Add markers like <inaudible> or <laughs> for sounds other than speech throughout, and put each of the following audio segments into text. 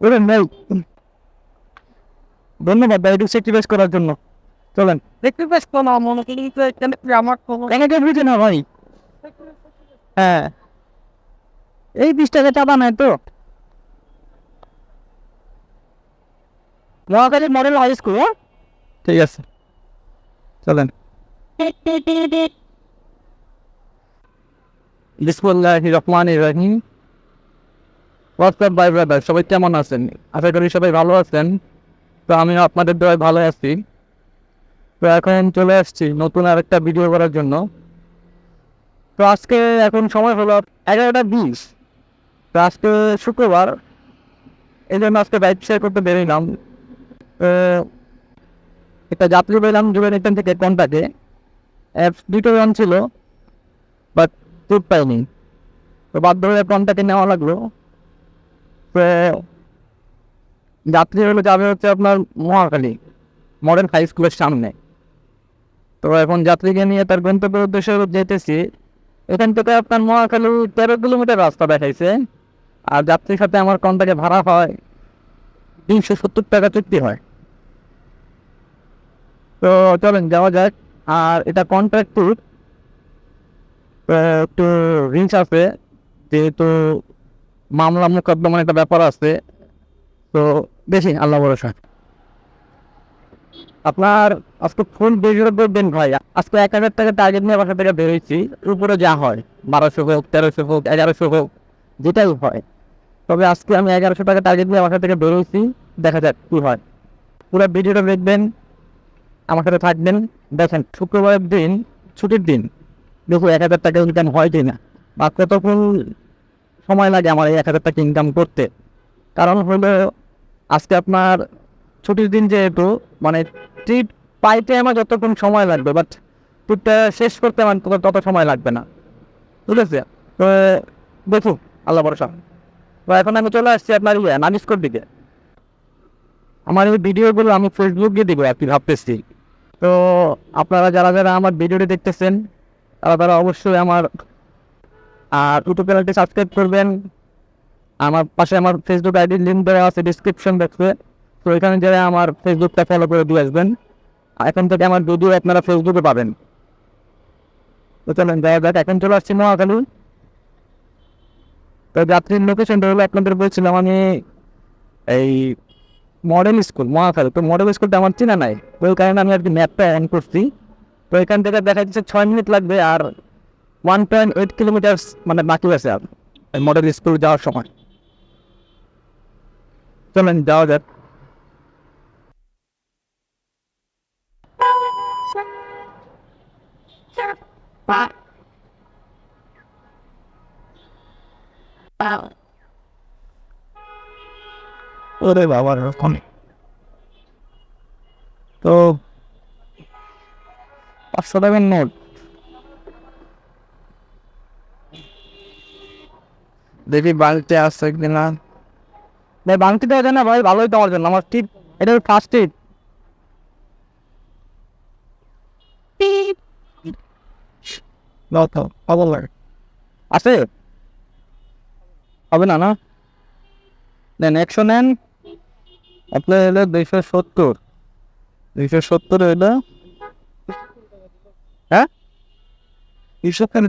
ওরে নেই ধন্যবাদ ভাই একটু স্যাক্রিফাইস করার জন্য। চলেন। স্যাক্রিফাইস কোনো মনে করি আমার এখানে বুঝে না ভাই? হ্যাঁ। এই বিশ টাকা নেয় তো। মহাকালী মডেল হাই স্কুল ঠিক আছে। চলেন। বিসমুল্লাহ রহমান রহিম। হোয়াটসঅ্যাপ বাই ব্রাদার সবাই কেমন আছেন? আশা করি সবাই ভালো আছেন। তো আমি আপনাদের দ্বারা ভালো আছি। তো এখন চলে আসছি নতুন আর একটা ভিডিও করার জন্য। তো আজকে এখন সময় হলো এগারোটা বিশ। তো আজকে শুক্রবার। এই জন্য আজকে বাইক শেয়ার করতে বেরোলাম একটা যাত্রী পেলাম যুগের এখান থেকে কন্টাকে অ্যাপস দুটো রান ছিল বাট টুট পাইনি। তো বাধ্য হয়ে কন্টাকে নেওয়া লাগল? যাত্রী হলো যাবে হচ্ছে আপনার মহাকালী মডার্ন হাই স্কুলের সামনে। তো এখন যাত্রীকে নিয়ে তার গন্তব্যের উদ্দেশ্যে যেতেছি, এখান থেকে আপনার মহাকালী তেরো কিলোমিটার রাস্তা দেখাইছে। আর যাত্রীর সাথে আমার কন্টাকে ভাড়া হয় তিনশো সত্তর টাকা চুক্তি হয়। তো চলেন যাওয়া যাক। আর এটা কন্ট্রাক্ট ট্যুর একটু রিংস আছে, যেহেতু মামলা মোকদ্দমার একটা ব্যাপার আছে। তো বেশি আল্লাহ ভরসা। আপনার আজকে ফুল বেজোর করবেন ভাই। আজকে এক হাজার টাকা টার্গেট নিয়ে বাসা থেকে বেরোইছি উপরে যা হয়, বারোশো হোক, তেরোশো হোক, এগারোশো হোক, যেটাই হয়। তবে আজকে আমি এগারোশো টাকা টার্গেট নিয়ে বাসা থেকে বেরোইছি দেখা যাক কী হয়। পুরো ভিডিওটা দেখবেন, আমার সাথে থাকবেন। দেখেন, শুক্রবারের দিন, ছুটির দিন। দেখো এক হাজার টাকা ইনকাম হয় কি না বা কতক্ষণ সময় লাগে আমার এই এক হাজার টাকা ইনকাম করতে। কারণ হলো, আজকে আপনার ছুটির দিন যেহেতু মানে ট্রিপ পাইতে আমার যতক্ষণ সময় লাগবে বাট ট্রিপটা শেষ করতে আমার তত- সময় লাগবে না। আছে তো, দেখুন, আল্লাহ ভরসা। তো এখন আমি চলে আসছি আপনার ইয়ে নানিস্কোর দিকে। আমার এই ভিডিওগুলো আমি ফেসবুকে দিব কি ভাবতেছি। তো, আপনারা যারা যারা আমার ভিডিওটি দেখতেছেন, তারা তারা অবশ্যই আমার আর ইউটিউব চ্যানেলটি সাবস্ক্রাইব করবেন। আমার পাশে আমার ফেসবুক আইডির লিঙ্ক দেওয়া আছে ডিসক্রিপশন বক্সে তো এখানে যারা আমার ফেসবুকটা ফলো করে দিয়ে আসবেন। এখন থেকে আমার ভিডিও আপনারা ফেসবুকে পাবেন। তো চলেন যাই যাক, এখন চলে আসছি মহাকালী তো যাত্রীর লোকেশনটা হলো আপনাদের বলছিলাম আমি এই মডেল স্কুল মহাখালী। তো মডেল স্কুলটা আমার চেনা নাই। ওই কারণে আমি আর কি ম্যাপটা অ্যান করছি। তো এখান থেকে দেখা যাচ্ছে ছয় মিনিট লাগবে আর ওয়ান পয়েন্ট এইট কিলোমিটার মানে বাকি আছে আর মডেল স্কুল যাওয়ার সময়। চলেন, যাওয়া যাক। তো, পাঁচশো টাকার নোট। দেখি বাড়িতে আসছে কিনা ভাই দেওয়া যায় না ভাই ভালোই তোমার জন্য। আমার টিপ এটা ফার্স্ট টিপ। আছে? হবে না না? দেন একশো নেন। আপনার হলো দুইশো সত্তর। দুইশো সত্তর হইল হ্যাঁ? দুইশো কেন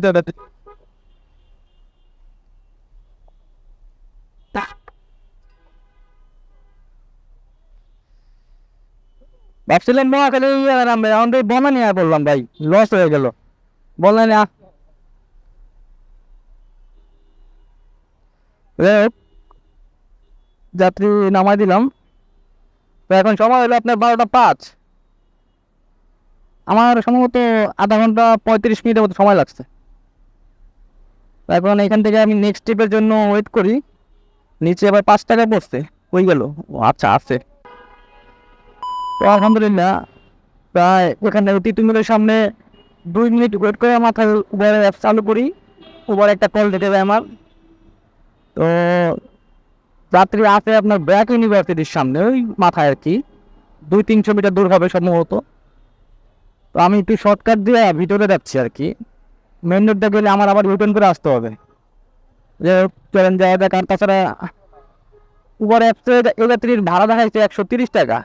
ভাবছিলেন মহাকালী আমাদের বনা নিয়ে বললাম ভাই লস হয়ে গেল। বললেন যাই যাত্রী নামাই দিলাম। তো এখন সময় হলো আপনার বারোটা পাঁচ। আমার সম্ভবত আধা ঘণ্টা পঁয়ত্রিশ মিনিটের মতো সময় লাগছে। এখন এখান থেকে আমি নেক্সট ট্রিপের জন্য ওয়েট করি। নিচে আবার পাঁচ টাকা পড়ছে, হয়ে গেল। আচ্ছা আছে। তো আলহামদুলিল্লাহ, প্রায় ওখানে তিতুমিরের সামনে দুই মিনিট ওয়েট করে মাথায় উবারের অ্যাপ চালু করি। উবার একটা কল দিতে হবে আমার। তো রাত্রি আছে আপনার ব্র্যাক ইউনিভার্সিটির সামনে, ওই মাথায় আর কি। দুই তিনশো মিটার দূর হবে সম্ভবত। তো আমি একটু শর্টকাট দিয়ে ভিতরে যাচ্ছি আর কি। মেন রোডটা গেলে আমার আবার রিটার্ন করে আসতে হবে। যে চলেন যায় দেখ আর তাছাড়া উবার অ্যাপসে এই যাত্রীর ভাড়া দেখাচ্ছে একশো তিরিশ টাকা।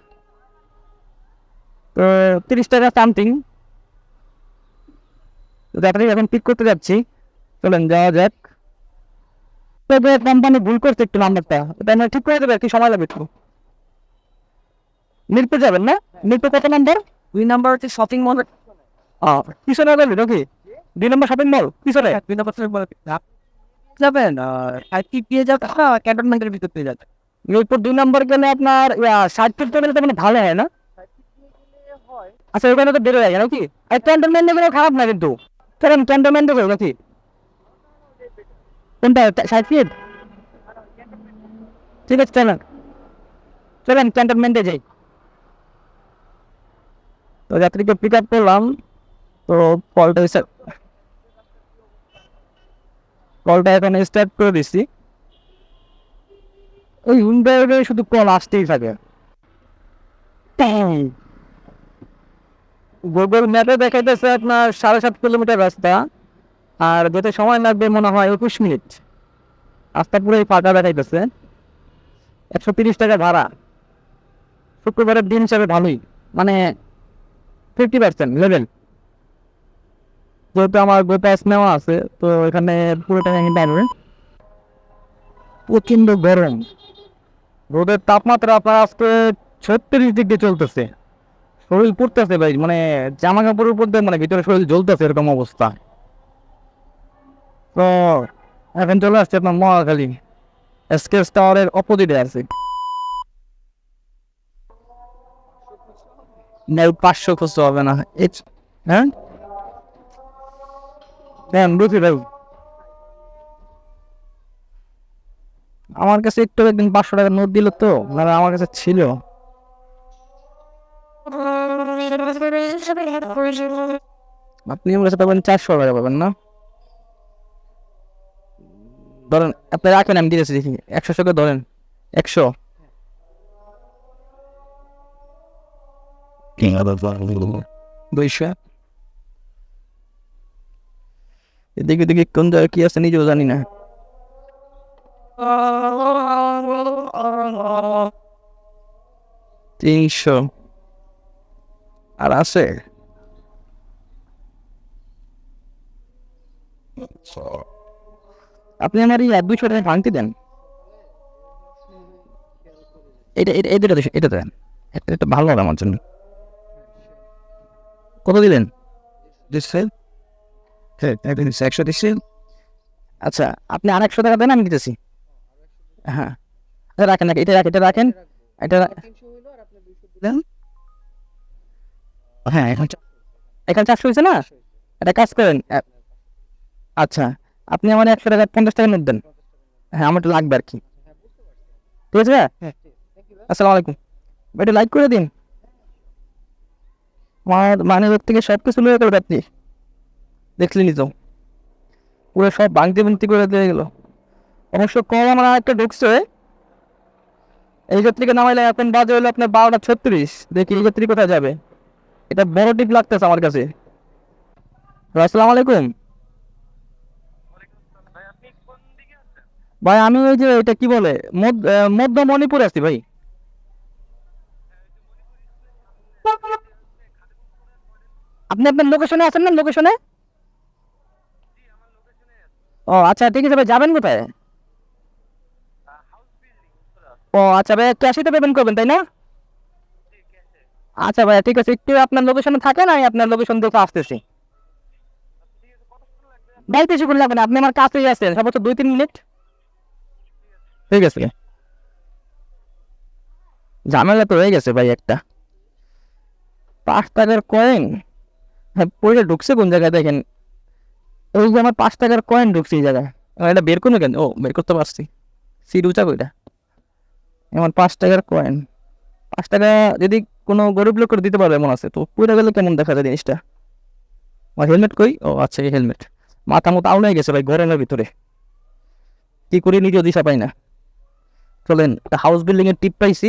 তিরিশ টাকা সামথিং তো যাত্রী এখন পিক করতে যাচ্ছি। চলেন যাওয়া যাক। তবে কোম্পানি ভুল করছে একটু নাম্বারটা এটা আমরা ঠিক করে দেবে কি সময় লাগবে একটু। মিরপুর যাবেন না? মিরপুর কত নাম্বার দুই নাম্বার হচ্ছে শপিং মল পিছনে যাবেন নাকি? দুই নম্বর শপিং মল পিছনে। দুই নাম্বার শপিং মল যাবেন। আর কি পেয়ে যাবেন? ক্যান্টনমেন্টের ভিতর পেয়ে যাবেন। মিরপুর দুই নম্বর গেলে আপনার ষাট ফিট গেলে তো মানে ভালো হয় না? আচ্ছা ওখানে তো বেরো যায় নাকি আর ক্যান্টনমেন্ট গেলে খারাপ না কিন্তু। চলেন ক্যান্টনমেন্ট গেল নাকি কোনটা, ষাট ফিট ঠিক আছে, চলেন। চলেন ক্যান্টনমেন্টে যাই। তো যাত্রীকে পিক আপ করলাম। তো কলটা কলটা এখন স্টার্ট করে দিচ্ছি ওই উইন্ডোরে শুধু কল আসতেই থাকে। গুগল ম্যাপে দেখাইতেছে আপনার সাড়ে সাত কিলোমিটার রাস্তা, আর যেতে সময় লাগবে মনে হয় একুশ মিনিট। রাস্তা পুরোই ফাঁকা দেখাইতেছে। একশো তিরিশ টাকা ভাড়া। শুক্রবারের দিন হিসাবে ভালোই। মানে ফিফটি পার্সেন্ট লেভেল যেহেতু আমার বই প্যাস নেওয়া আছে, তো এখানে পুরোটা আমি পারবেন প্রচণ্ড গরম। রোদের তাপমাত্রা আপনার আজকে ছত্রিশ ডিগ্রি চলতেছে। শরীর পড়তেছে ভাই মানে জামা কাপড়ের উপর মানে ভিতরে শরীর জ্বলতেছে এরকম অবস্থা। তো এখন চলে আসছে আপনার মহাখালী এসকেস টাওয়ারের অপোজিটে আছে। পাঁচশো খুঁজতে হবে না। হ্যাঁ? ভাই। আমার কাছে একটু একদিন পাঁচশো টাকা নোট দিল তো মানে আমার কাছে ছিল। আপনি আমার কাছে চারশো টাকা পাবেন, না? ধরেন, আপনি রাখেন, আমি দেখি, একশো ধরেন, একশো। এদিকে কোন জায়গায় কি আছে নিজেও জানি না। তিনশো। আর আছে? আপনি আমার এই এক দুইশো টাকা ভাঙতে দেন। এটা এটা এটা এটা- দেন। এটা এটা ভালো হবে আমার জন্য। কত দিলেন? হ্যাঁ একশো দিচ্ছেন আচ্ছা আপনি আর একশো টাকা দেন আমি দিতেছি হ্যাঁ। রাখেন রাখেন, এটা রাখেন এটা রাখেন। এটা দেন হ্যাঁ এখন এখানে চারশো হয়েছে না? এটা কাজ করেন আচ্ছা আপনি আমার একশো টাকা পঞ্চাশ টাকা নোট দেন। হ্যাঁ আমার একটু লাগবে আর কি। ঠিক আছে ভাইয়া? আসসালামু আলাইকুম। এটা লাইক করে দিন। আমার মানে থেকে সব কিছু লয়ে গেল আপনি। দেখলেনি তো। পুরো সব বাংতি বাংতি করে দিয়ে গেল। অবশ্য কম আমার একটা ঢুকছে। এই যাত্রীকে নামাইলে এখন বাজে হলো আপনার বারোটা ছত্রিশ। দেখি এই যাত্রী কোথায় যাবে। এটা বড় টিপ লাগতেছে আমার কাছে। আসসালামু আলাইকুম। ভাই, আমি ওই যে এটা কি বলে? মধ্য মণিপুরে আছি ভাই। আপনি আপনার লোকেশনে আছেন না? লোকেশনে ও আচ্ছা ঠিক আছে ভাই, যাবেন কোথায়? ও আচ্ছা ভাই ক্যাশে তো পেমেন্ট করবেন, তাই না? আচ্ছা ভাইয়া, ঠিক আছে, একটু আপনার লোকেশনে থাকেন, আমি আপনার লোকেশন দেখে আসতেছি। ভাই বেশিক্ষণ লাগবে না, আপনি আমার কাছেই আছেন, সর্বোচ্চ দুই, তিন মিনিট। ঠিক আছে। ঝামেলা তো হয়ে গেছে ভাই একটা। পাঁচ টাকার কয়েন হ্যাঁ পয়সা ঢুকছে কোন জায়গায় দেখেন? ওই যে আমার পাঁচ টাকার কয়েন ঢুকছে এই জায়গায়। এটা বের করুন কেন? ও, বের করতে পারছি। সিট উঁচা কইটা আমার পাঁচ টাকার কয়েন পাঁচ টাকা যদি কোনো গরিব লোক করে দিতে পারবে, এমন আছে। তো পুরো গেলে কেমন দেখা যায় জিনিসটা? আমার হেলমেট কই? ও আচ্ছা এই হেলমেট মাথা মতো আউলে গেছে ভাই, ঘরের ভিতরে। কি করি, নিজেও দিশা পাই না। চলেন, একটা হাউস বিল্ডিং এর টিপ পাইছি।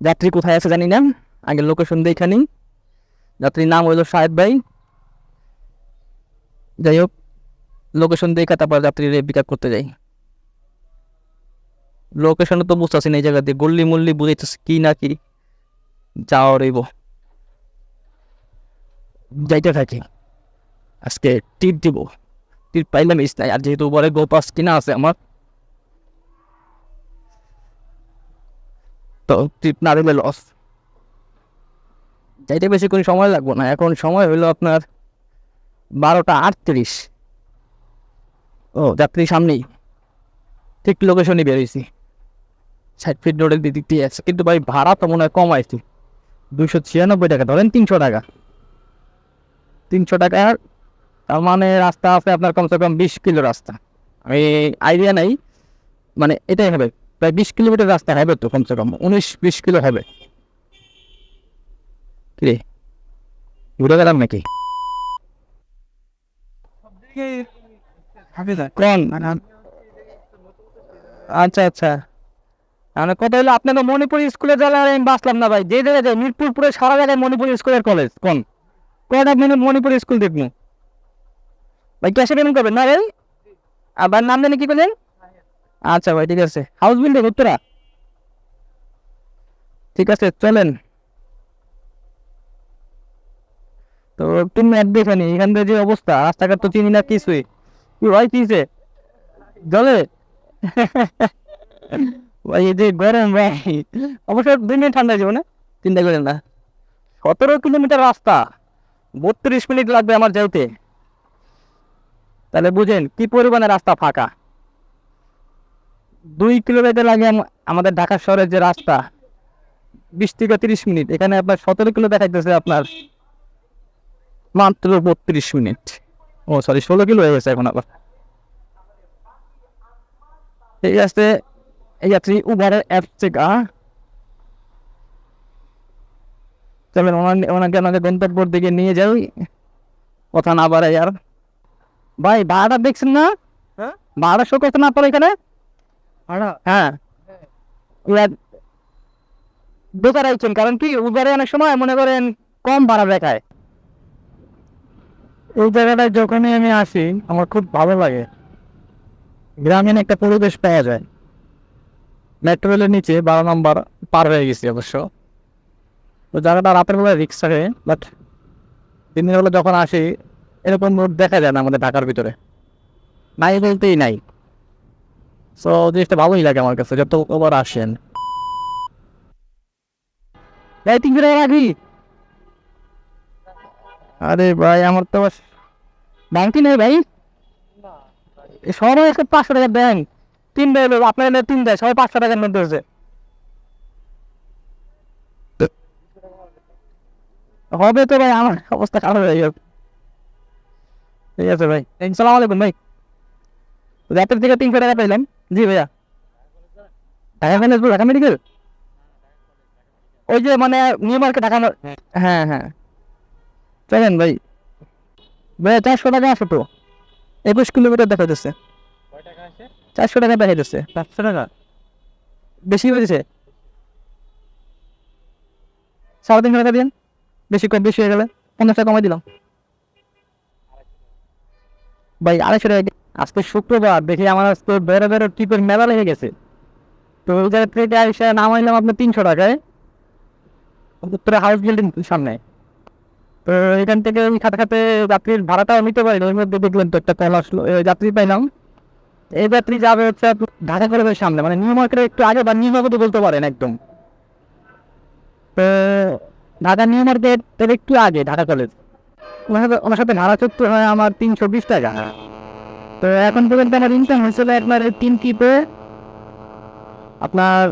যাত্রী কোথায় আছে জানি না। আগে লোকেশন দেখে নিন যাত্রীর নাম হইল শাহেদ ভাই। যাই হোক লোকেশন দেখে তারপর যাত্রীর পিক করতে যাই। লোকেশনে তো বুঝতেছি না, এই জায়গা দিয়ে গল্লি মল্লি বুঝাইতেছে কি না কি। যাওয়া রইব যাইতে থাকি। আজকে টিপ দিব। টিপ পাইলাম ইস নাই। আর যেহেতু উপরে গোপাস কিনা আছে আমার। তো টিপ না দিলে লস যাইতে বেশি কোনো সময় লাগবো না। এখন সময় হইল আপনার বারোটা আটত্রিশ। ও, যাত্রী সামনেই। ঠিক লোকেশনে বেরিয়েছি ষাট ফিট রোডের দিক দিয়ে আছে। কিন্তু ভাই ভাড়া তো মনে হয় কমাইছি। দুশো ছিয়ানব্বই টাকা ধরেন তিনশো টাকা। তিনশো টাকার তার মানে রাস্তা আছে আপনার কমসে কম বিশ কিলো রাস্তা। আমি আইডিয়া নাই মানে এটাই হবে প্রায় বিশ কিলোমিটার রাস্তা হবে তো কমসে কম উনিশ বিশ কিলো হবে। কিরে ঘুরে গেলাম নাকি? মানে আচ্ছা আচ্ছা। মানে কথা হলো, আপনার তো মণিপুর স্কুলে যাওয়ার আমি বাসলাম না ভাই। যে জায়গায় মিরপুর পুরো সারা জায়গায় মণিপুর স্কুলের কলেজ কোন? কয়টা মিনিট মণিপুর স্কুল দেখব? ভাই ক্যাশে পেমেন্ট করবেন না রে? আবার নাম জানি কি করলেন? আচ্ছা ভাই, ঠিক আছে। House building Uttara. ঠিক আছে, চলেন। তো তুমি ম্যাপ দেখে নি, এখান থেকে যে অবস্থা, রাস্তাঘাট তো চিনি না কিছুই। কি ভাই কিসে জলে? <laughs> ভাই এই ভাই। অবশ্য দুই মিনিট ঠান্ডা যাব চিন্তা করেন না। সতেরো কিলোমিটার রাস্তা। বত্রিশ মিনিট লাগবে আমার যেতে। তাহলে বুঝেন, কি পরিমাণে রাস্তা ফাঁকা। দুই কিলোমিটার লাগে আমাদের ঢাকা শহরের যে রাস্তা। বিশ থেকে তিরিশ মিনিট। এখানে আপনার সতেরো কিলো দেখাইতেছে আপনার মাত্র বত্রিশ মিনিট। ও সরি ষোলো কিলো হয়ে গেছে এখন আবার। ঠিক আছে। ওনাকে গন্তব্যর দিকে নিয়ে যাই কথা না বাড়াই আর ভাই ভাড়াটা দেখছেন না? ভাড়া শো করতে না পারে এখানে হ্যাঁ বেকার আইছেন কারণ কি উবারে অনেক সময় মনে করেন কম ভাড়া দেখায় এই জায়গাটায় যখনই আমি আসি আমার খুব ভালো লাগে গ্রামীণ একটা পরিবেশ পাওয়া যায় মেট্রো রেলের নিচে বারো নম্বর পার হয়ে গেছি অবশ্য। তো জায়গাটা রাতের বেলা রিক্স থাকে বাট দিনের বেলা যখন আসি এরকম রোড দেখা যায় না আমাদের ঢাকার ভিতরে। নাই বলতেই নাই। সো জিনিসটা ভালোই লাগে আমার কাছে যত ওভার আসেন। ফিরে রাখবি আরে ভাই আমার তো ব্যাংকই নেই ভাই? সবাই একটা পাঁচশো টাকার ব্যাংক তিন আপনার এনে তিন দেয় সবাই পাঁচশো টাকার মধ্যে হচ্ছে হবে তো ভাই আমার অবস্থা খারাপ হয়ে গেল ঠিক আছে ভাই। সালাম আলাইকুম ভাই। থেকে তিনশো টাকা পাইলাম। জি ভাইয়া। ঢাকা কলেজ ঢাকা মেডিকেল ওই যে মানে নিউ মার্কেট ঢাকা হ্যাঁ। হ্যাঁ চলেন ভাই। ভাইয়া চারশো টাকা আসো তো। একুশ কিলোমিটার দেখা যাচ্ছে। চারশো টাকা দেখা যাচ্ছে চারশো টাকা? বেশি হয়েছে সাড়ে তিনশো টাকা দিন বেশি বেশি হয়ে গেলে পঞ্চাশ টাকা কমাই দিলাম। ভাই, আড়াইশো টাকা আজকে শুক্রবার, দেখি আমার আজকে বেরো বেরো টিপের মেলা লেগে গেছে। তো ওই জায়গা থেকে এসে নামাইলাম আপনার তিনশো টাকায়। উত্তরে হাউস বিল্ডিং সামনে। তো এখান থেকে খাতে খাতে যাত্রীর ভাড়াটাও নিতে পারি ওই মধ্যে দেখলেন তো একটা তেল আসলো যাত্রী পাইলাম। এই যাত্রী যাবে হচ্ছে ঢাকা কলেজের সামনে মানে নিউ মার্কেটের একটু আগে বা নিউ মার্কেটও বলতে পারেন একদম। তো ঢাকা নিউ মার্কেট এর একটু আগে, ঢাকা কলেজ ওনার সাথে ওনার সাথে ভাড়া চুক্তি হয় আমার তিনশো বিশ টাকা। তো এখন পর্যন্ত আমার ইনকাম হয়েছিল আপনার তিন টিপে আপনার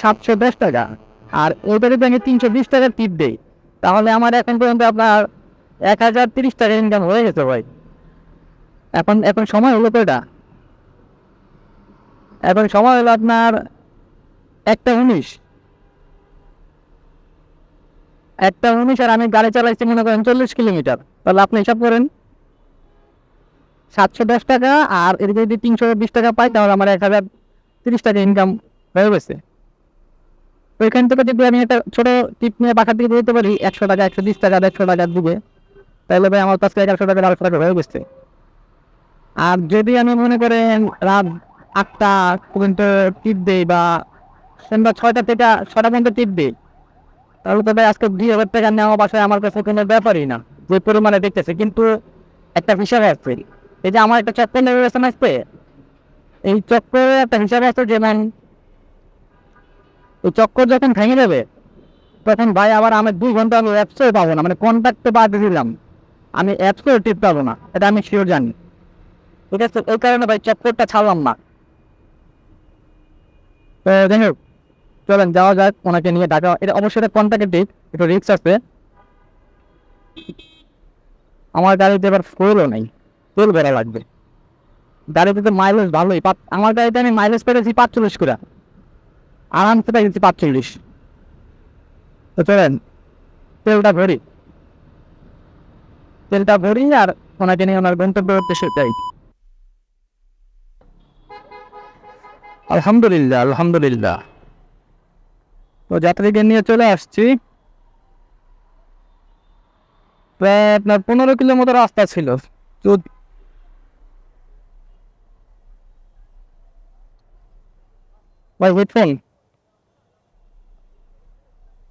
সাতশো দশ টাকা। আর ওইটারে ব্যাংকে তিনশো বিশ টাকার টিপ দেই, তাহলে আমার এখন পর্যন্ত আপনার এক হাজার তিরিশ টাকা ইনকাম হয়ে গেছে ভাই। এখন এখন সময় হলো তো এটা। এখন সময় হলো আপনার একটা উনিশ। একটা উনিশ আর আমি গাড়ি চালাইছি মনে করেন চল্লিশ কিলোমিটার। তাহলে আপনি হিসাব করেন, সাতশো দশ টাকা আর এদিকে যদি তিনশো বিশ টাকা পাই, তাহলে আমার এক হাজার তিরিশ টাকা ইনকাম হয়ে গেছে। তো এখান থেকে যদি আমি একটা ছোটো টিপ নিয়ে বাসার দিকে দিতে পারি, একশো টাকা, একশো বিশ টাকা, দেড়শো টাকা দিকে তাহলে ভাই আমার কাছে এগারোশো টাকা আড়াইশো টাকা হয়ে গেছে। আর যদি আমি মনে করেন রাত আটটা পর্যন্ত টিপ দেই বা কিংবা ছয়টা থেকে ছটা পর্যন্ত টিপ দিই। তাহলে ভাই আজকে দুই হাজার টাকা নেওয়া বাসায় আমার কাছে কোনো ব্যাপারই না যে পরিমাণে দেখতেছে। কিন্তু একটা হিসাবে আছে এই যে আমার একটা চক্কর নেমে গেছে না আজকে, এই চক্করের একটা হিসাবে আছে যে ম্যান এই চক্কর যখন ভেঙে যাবে তখন ভাই আবার আমি দুই ঘণ্টা আমি অ্যাপসে পাবো না মানে কন্ট্যাক্টে বাদ দিলাম। আমি অ্যাপসেও টিপ পাবো না এটা আমি শিওর জানি। ঠিক আছে? এই কারণে ভাই চক্করটা ছাড়লাম না। যাই হোক, চলেন, যাওয়া যাক, ওনাকে নিয়ে ঢাকা এটা অবশ্যই এটা কন্ট্যাক্টে টিপ একটু রিক্স আছে। আমার গাড়িতে এবার ফুলও নেই ফুল বেড়া লাগবে। গাড়িতে তো মাইলেজ ভালোই আমার গাড়িতে আমি মাইলেজ পেরেছি পাঁচচল্লিশ করে। আরামসে পেয়েছি পাঁচচল্লিশ। তো চলেন, তেলটা ভরি। তেলটা ভরি আর ওনাকে নিয়ে ওনার গন্তব্য উদ্দেশ্যে যাই। আলহামদুলিল্লাহ আলহামদুলিল্লাহ। তো যাত্রীকে নিয়ে চলে আসছি। প্রায় আপনার পনেরো কিলোমিটার রাস্তা ছিল।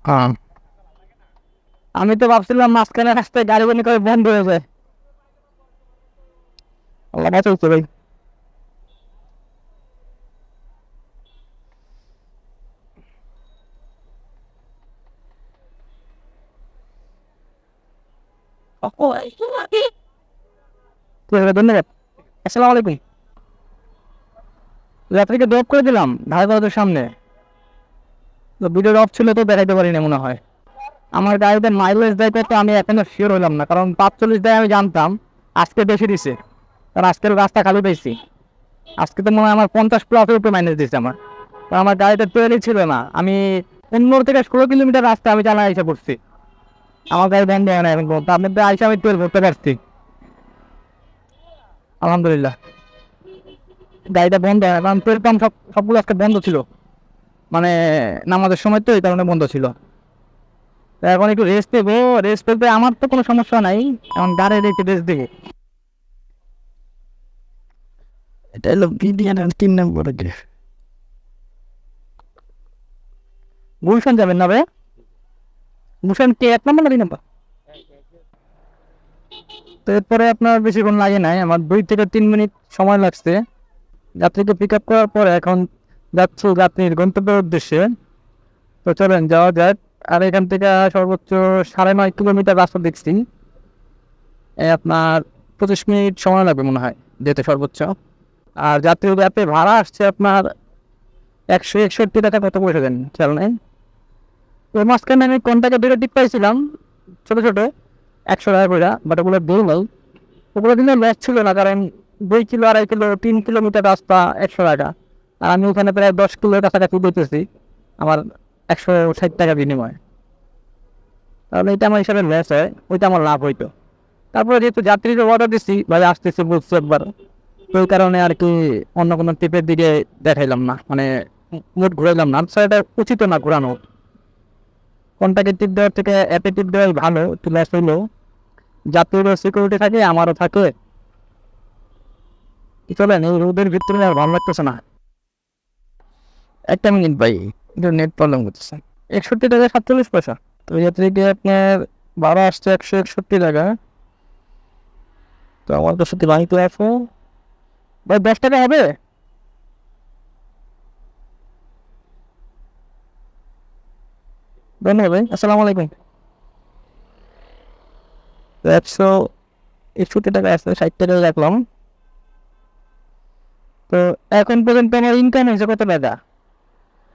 হ্যাঁ। আমি তো ভাবছিলাম মাঝখানে রাস্তায় গাড়ি বানি করে বন্ধ হয়ে যায়। আল্লাহ ভাই। ধন্যবাদ আসসালামু আলাইকুম। যাত্রীকে ড্রপ করে দিলাম সামনে। তো ভিডিও অফ ছিল তো দেখাইতে পারি না মনে হয়। আমার গাড়িতে মাইলেজ দেয় আমি শিওর না, কারণ পাঁচচল্লিশ দেয় আমি জানতাম, আজকে বেশি দিছে। কারণ আজকের রাস্তা খালি পেয়েছি আজকে তো মনে হয় আমার পঞ্চাশ প্লাসের উপরে মাইনেজ দিচ্ছে আমার। আমার গাড়িতে তেলই ছিল না। আমি পনেরো থেকে ষোলো কিলোমিটার রাস্তা আমি জানা এসে পড়ছি। আমার গাড়ি ভ্যান দেয় না এখন পর্যন্ত আপনার তো আইসা আমি তেল ভরতে পারছি। আলহামদুলিল্লাহ। গাড়িটা বন্ধ হয় কারণ তেল পাম্প সব সবগুলো আজকে বন্ধ ছিল। মানে নামাজের সময় তো এই কারণে বন্ধ ছিল। তো এখন একটু রেস্ট দেবো রেস্ট পেতে আমার তো কোনো সমস্যা নাই। এখন গাড়ির একটু রেস্ট দেবো। এটা হলো বিডিয়ানের তিন নম্বরে গুলশান যাবেন না ভাই কে এক নম্বর নম্বর? তো এরপরে আপনার বেশিক্ষণ লাগে নাই, আমার দুই থেকে তিন মিনিট সময় লাগছে। যাত্রীকে পিক আপ করার পরে এখন যাচ্ছি যাত্রীর গন্তব্যের উদ্দেশ্যে। তো চলেন, যাওয়া যাক। আর এখান থেকে সর্বোচ্চ সাড়ে নয় কিলোমিটার রাস্তা দেখছি। আপনার পঁচিশ মিনিট সময় লাগবে মনে হয় যেতে সর্বোচ্চ। আর যাত্রী ব্যাপে ভাড়া আসছে আপনার একশো একষট্টি টাকা, কত পয়সা দেন খেয়াল নেই? ওই মাঝখানে আমি কন্টাকে দুটো টিপ পাইছিলাম, ছোটো ছোটো, একশো টাকা করে বাট ওগুলো বের নাই। ওগুলো দিনে ম্যাচ ছিল না, কারণ দুই কিলো, আড়াই কিলো, তিন কিলোমিটার রাস্তা, একশো টাকা। আর আমি ওখানে প্রায় দশ কিলোর কাছাকাছি বইতেছি আমার একশো ষাট টাকা বিনিময়। তাহলে এটা আমার হিসাবে ম্যাচ হয়, ওইটা আমার লাভ হইতো। তারপরে যেহেতু যাত্রীদের অর্ডার দিচ্ছি ভাই আসতেছে বলছি একবার। ওই কারণে আর কি অন্য কোনো টিপের দিকে দেখাইলাম না মানে মোট ঘুরাইলাম না। এটা উচিত না ঘোরানো কন্ট্যাক্টের টিপ দেওয়ার থেকে অ্যাপে টিপ দেওয়াই ভালো একটু ল্যাস হইল যাত্রীরও সিকিউরিটি থাকে, আমারও থাকে। কি চলেন এই রোদের ভিতরে আর ভালো লাগতেছে না। একটা মিনিট ভাই, একটু নেট প্রবলেম করতেছে একষট্টি টাকা সাতচল্লিশ পয়সা। তো যাত্রীকে আপনার ভাড়া আসছে একশো একষট্টি টাকা। তো আমার কাছে বাড়ি তো এখন ভাই, দশ টাকা হবে? ধন্যবাদ ভাই আলাইকুম তো একশো একষট্টি টাকা একশো ষাট তো এখন পর্যন্ত আমার ইনকাম হয়েছে কত টাকা?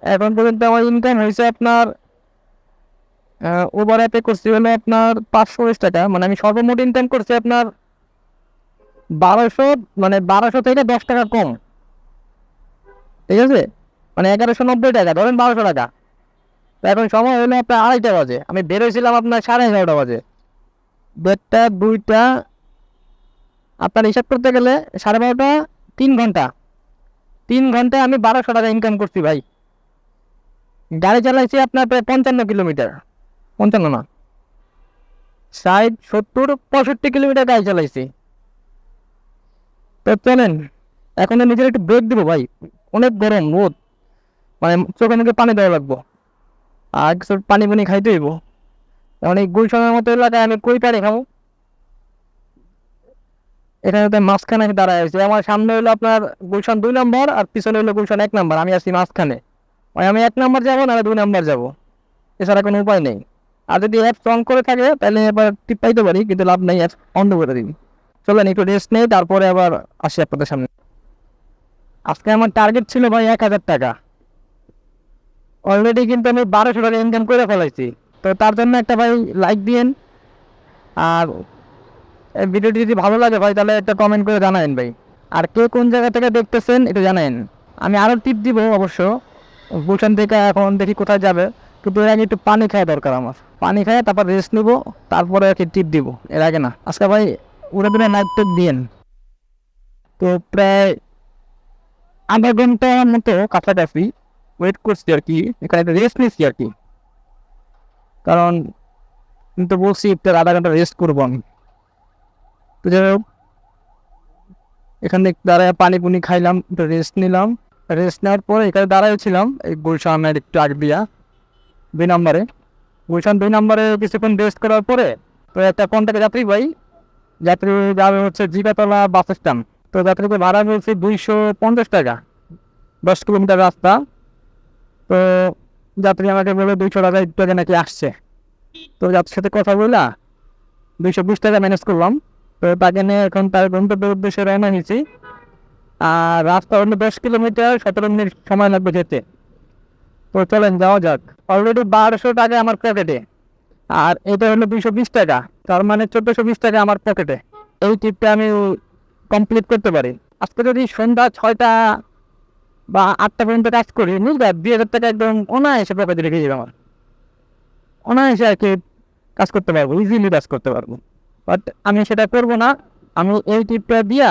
এখন পর্যন্ত আমার ইনকাম হয়েছে আপনার ওভার অ্যাপে করছি হলো আপনার পাঁচশো উনিশ টাকা। মানে আমি সর্বমোট ইনকাম করছি আপনার বারোশো মানে বারোশো থেকে দশ টাকা কম। ঠিক আছে? মানে এগারোশো নব্বই টাকা, ধরেন বারোশো টাকা। তো এখন সময় হলো আপনার আড়াইটা বাজে। আমি বেরোয়ছিলাম আপনার সাড়ে এগারোটা বাজে। দেড়টা দুইটা, আপনার হিসাব করতে গেলে সাড়ে বারোটা তিন ঘণ্টা। তিন ঘন্টায় আমি বারোশো টাকা ইনকাম করছি ভাই। গাড়ি চালাইছি আপনার প্রায় পঞ্চান্ন কিলোমিটার। পঞ্চান্ন না। ষাট, সত্তর, পঁয়ষট্টি কিলোমিটার গাড়ি চালাইছি। তো চলেন, এখন নিজের একটু ব্রেক দেবো ভাই। অনেক গরম, রোদ। মানে চোখে মুখে পানি দেওয়া লাগবো। আর কিছু পানি পানি খাইতে হইব। এখন এই গুলশানের মতো এলাকায় আমি কই পানি খাব এখানে তো মাঝখানে দাঁড়ায় আছি। আমার সামনে হলো আপনার গুলশান দুই নম্বর আর পিছনে হলো গুলশান এক নম্বর। আমি আছি মাঝখানে। ওই আমি এক নম্বর যাব না দুই নম্বর যাব। এছাড়া কোনো উপায় নেই। আর যদি অ্যাপ অন করে থাকে, তাহলে এবার টিপ পাইতে পারি, কিন্তু লাভ নেই অ্যাপ অন করে দিবি। চলেন, একটু রেস্ট নেই, তারপরে আবার আসি আপনাদের সামনে। আজকে আমার টার্গেট ছিল ভাই এক হাজার টাকা। অলরেডি কিন্তু আমি বারোশো টাকা ইনকাম করে ফেলাইছি। তো তার জন্য একটা ভাই লাইক দিয়েন। আর ভিডিওটি যদি ভালো লাগে ভাই, তাহলে একটা কমেন্ট করে জানাবেন ভাই। আর কে কোন জায়গা থেকে দেখতেছেন, এটা জানাবেন আমি আরও টিপ দিব অবশ্য। গুলশান থেকে এখন দেখি কোথায় যাবে। কিন্তু এর আগে একটু পানি খাওয়া দরকার আমার। পানি খায় তারপর রেস্ট নিব, তারপরে আর কি টিপ দিব। এর আগে না। আজকে ভাই উড়ে দিনে নাইট টেপ দিয়েন। তো প্রায় আধা ঘণ্টার মতো কাছাকাছি। ওয়েট করছি আর কি, এখানে একটা রেস্ট নিচ্ছি আর কি। কারণ আমি তো বলছি, একটু আধা ঘণ্টা রেস্ট করব আমি। তো যাই হোক, এখানে দাঁড়ায় পানি পুনি খাইলাম, একটু রেস্ট নিলাম। রেস্ট নেওয়ার পরে এখানে দাঁড়ায় ছিলাম, এই গুলশানের একটু আগ দিয়া, দুই নম্বরে। গুলশান দুই নম্বরে কিছুক্ষণ রেস্ট করার পরে, তো একটা কন্ট্যাক্ট যাত্রী ভাই যাত্রী যাবে হচ্ছে জিগাতলা বাস স্ট্যান্ড তো যাত্রীকে ভাড়া বলছে দুইশো পঞ্চাশ টাকা, দশ কিলোমিটার রাস্তা। তো যাত্রী আমাকে বলে দুইশো টাকা একটু আগে নাকি আসছে। তো যাত্রীর সাথে কথা বললা দুইশো বিশ টাকা ম্যানেজ করলাম। তো তাকে নিয়ে এখন তার গন্তব্যের উদ্দেশ্যে রওনা হয়েছি। আর রাস্তা অন্য দশ কিলোমিটার, সতেরো মিনিট সময় লাগবে যেতে। তো চলেন, যাওয়া যাক। অলরেডি বারোশো টাকা আমার পকেটে আর এটা হলো দুইশো বিশ টাকা। তার মানে চোদ্দোশো বিশ টাকা আমার পকেটে এই ট্রিপটা আমি কমপ্লিট করতে পারি। আজকে যদি সন্ধ্যা ছয়টা বা আটটা পর্যন্ত কাজ করি, বুঝলে? দুই হাজার টাকা একদম অনায়াসে পকেটে রেখে যাবে আমার। অনায়াসে আর কি কাজ করতে পারব ইজিলি কাজ করতে পারব। বাট আমি সেটা করব না। আমি এই ট্রিপটা দিয়া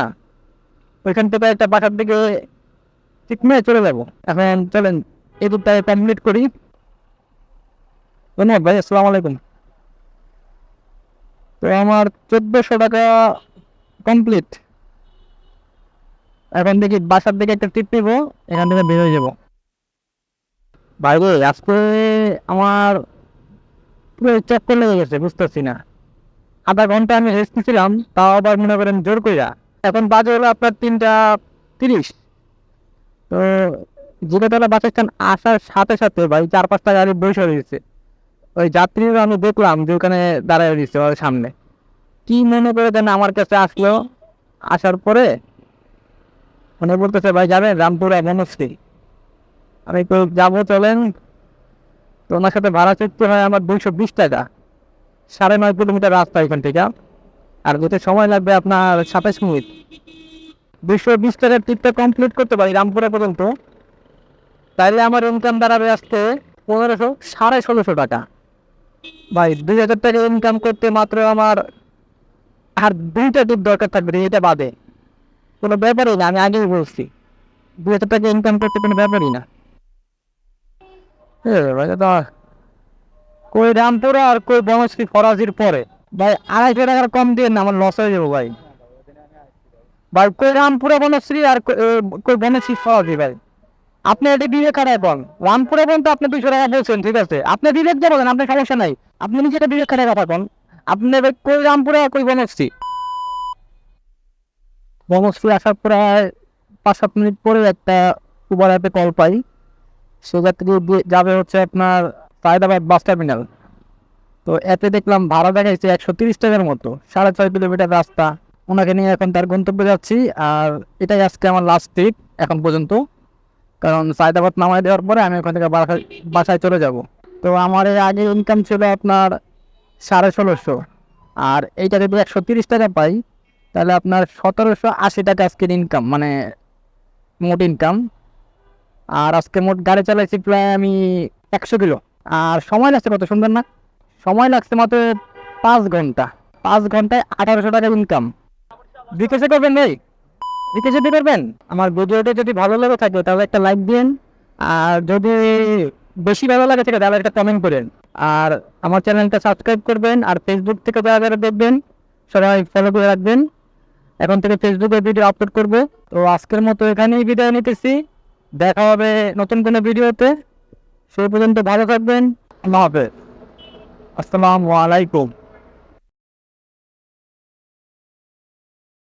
ওইখান থেকে একটা বাসার দিকে ঠিক মেরে চলে যাব। এখন চলেন, এই ট্রিপটা কমপ্লিট করি। ধন্যবাদ ভাই, আসসালামু আলাইকুম। তো আমার চোদ্দোশো টাকা কমপ্লিট এখন দেখি বাসার দিকে একটা ট্রিপ নেব, এখান থেকে বের হয়ে যাব। ভাই গো আজকে আমার পুরো চক্কর লেগে গেছে, বুঝতেছি না। আধা ঘণ্টা আমি রেস্ট নিয়েছিলাম তাও আবার মনে করেন জোর কইরা। এখন বাজে হলো আপনার তিনটা তিরিশ। তো জিগাতলা বাস স্ট্যান্ড আসার সাথে সাথে ভাই চার পাঁচটা গাড়ি বসে রয়েছে ওই যাত্রীরা আমি দেখলাম যে ওখানে দাঁড়ায় রয়েছে ওর সামনে। কি মনে করে যেন আমার কাছে আসলো, আসার পরে মনে বলতেছে ভাই, যাবেন? রামপুরা মনশ্রী আমি তো যাব, চলেন। তো ওনার সাথে ভাড়া চুক্তি হয় আমার দুইশো বিশ টাকা। সাড়ে নয় কিলোমিটার রাস্তা এখান থেকে। আর যেতে সময় লাগবে আপনার সাতাশ মিনিট। দুইশো বিশ টাকার ট্রিপটা কমপ্লিট করতে পারি রামপুরা পর্যন্ত। তাইলে আমার ইনকাম দাঁড়াবে আসতে পনেরোশো, সাড়ে ষোলোশো টাকা। ভাই, দুই হাজার টাকা ইনকাম করতে মাত্র আমার আর দুইটা ট্রিপ দরকার থাকবে, এটা বাদে। কোনো ব্যাপারই না, আমি আগেই বলছি। দুই হাজার টাকা ইনকাম করতে কোনো ব্যাপারই না। তো কই রামপুরা আর কই বনশ্রী ফরাজির পরে? ভাই, আড়াইশো টাকার কম দিয়ে না, আমার লস হয়ে যাব ভাই। ভাই, কই রামপুরা বনশ্রী আর কই- বনশ্রী ফরাজি ভাই? আপনি এটা বিবেক খারাপ বল রামপুরে পর্যন্ত আপনি দুইশো টাকা বলছেন, ঠিক আছে? আপনি বিবেক দিয়ে বলেন, আপনার সমস্যা নাই। আপনি নিজেটা বিবেক খারাপ কথা বল আপনি কই রামপুরে আর কই বনশ্রী? বনশ্রী আসার প্রায় পাঁচ সাত মিনিট পরে একটা উবার অ্যাপে কল পাই। সে থেকে যাবে হচ্ছে আপনার সায়দাবাদ বাস টার্মিনাল তো এতে দেখলাম ভাড়া দেখাইছে একশো তিরিশ টাকার মতো, সাড়ে ছয় কিলোমিটার রাস্তা। ওনাকে নিয়ে এখন তার গন্তব্যে যাচ্ছি, আর এটাই আজকে আমার লাস্ট ট্রিপ এখন পর্যন্ত। কারণ সায়দাবাদ নামাই দেওয়ার পরে আমি ওখান থেকে বাসায় চলে যাব। তো আমার আগে ইনকাম ছিল আপনার সাড়ে ষোলোশো। আর এইটা যদি একশো তিরিশ টাকা পাই। তাহলে আপনার সতেরোশো আশি টাকা আজকের ইনকাম মানে মোট ইনকাম আর আজকে মোট গাড়ি চালাইছি প্রায় আমি একশো কিলো। আর সময় লাগছে কত সুন্দর না? সময় লাগছে মাত্র পাঁচ ঘণ্টা। পাঁচ ঘন্টায় আঠারোশো টাকা ইনকাম বিকাশে করবেন ভাই? বিকাশে দিয়ে করবেন? আমার ভিডিওটা যদি ভালো লাগে থাকে, তাহলে একটা লাইক দিন আর যদি বেশি ভালো লাগে থাকে, তাহলে একটা কমেন্ট করেন। আর আমার চ্যানেলটা সাবস্ক্রাইব করবেন, আর ফেসবুক থেকে দেখবেন, সবাই ফলো করে রাখবেন। এখন থেকে ফেসবুকে ভিডিও আপলোড করব। তো আজকের মতো এখানেই বিদায় নিতেছি। দেখা হবে নতুন কোনো ভিডিওতে সেই পর্যন্ত ভালো থাকবেন। আল্লাহ হাফেজ। আসসালামু আলাইকুম।